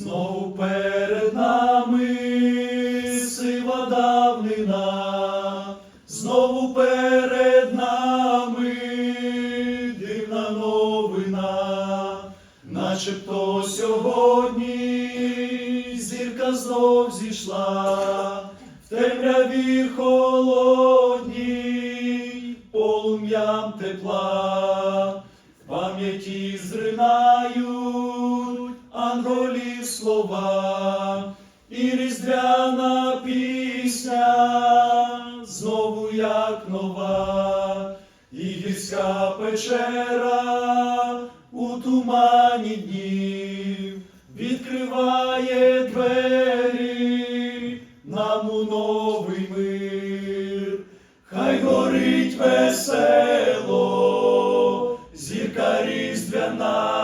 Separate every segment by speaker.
Speaker 1: Знову перед нами сива давнина, знову перед нами дивна новина, начебто сьогодні зірка знов зійшла, в темряві холодній полум'ям тепла, в пам'яті зринають анголів слова, і різдвяна пісня. Знову як нова, і гірська печера у тумані днів. Відкриває двері нам у новий мир, хай горить весело, зірка різдвяна,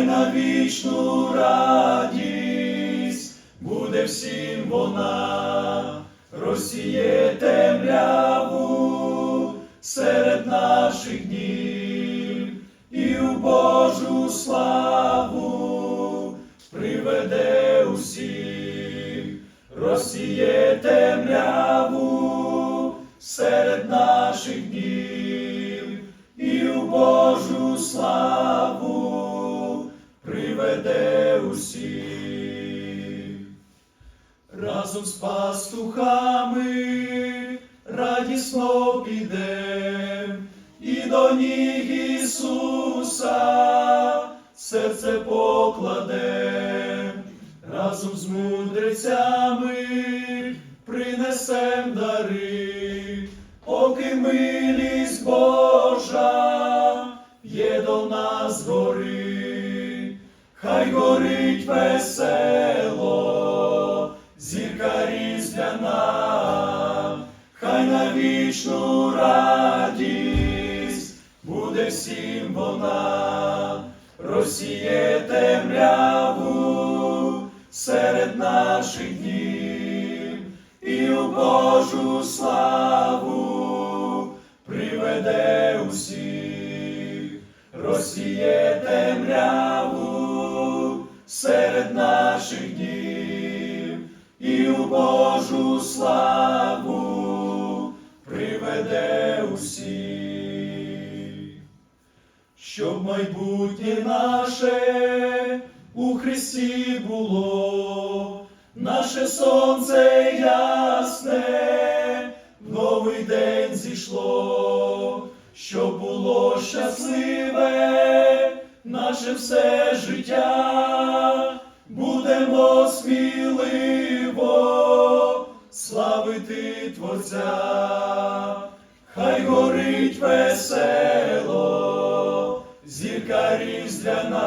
Speaker 1: хай на вічну радість буде всім вона, розсіє темряву серед наших днів і у Божу славу приведе усіх, розсіє темряву серед наших днів і у Божу славу приведе усіх. Разом з пастухами радісно підем. І до ніг Ісуса серце покладем, разом з мудрецями принесем дари, поки милість Божа є до нас гори, хай горить весело, зірка різдвяна, хай на вічну радість буде всім вона, розсіє темряву серед наших днів і у Божу славу приведе усіх, розсіє темряву славу приведе усіх, щоб майбутнє наше у Христі було, наше сонце ясне, в новий день зійшло, щоб було щасливе наше все життя, будемо сміливо славити Творця, хай горить весело, зірка різдвяна,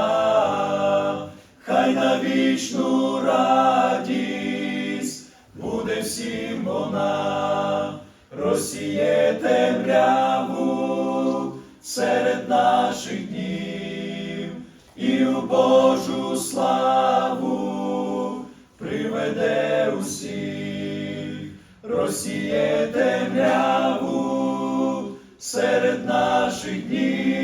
Speaker 1: хай на вічну радість буде всім вона, розсіє темряву розсіє темряву серед наших днів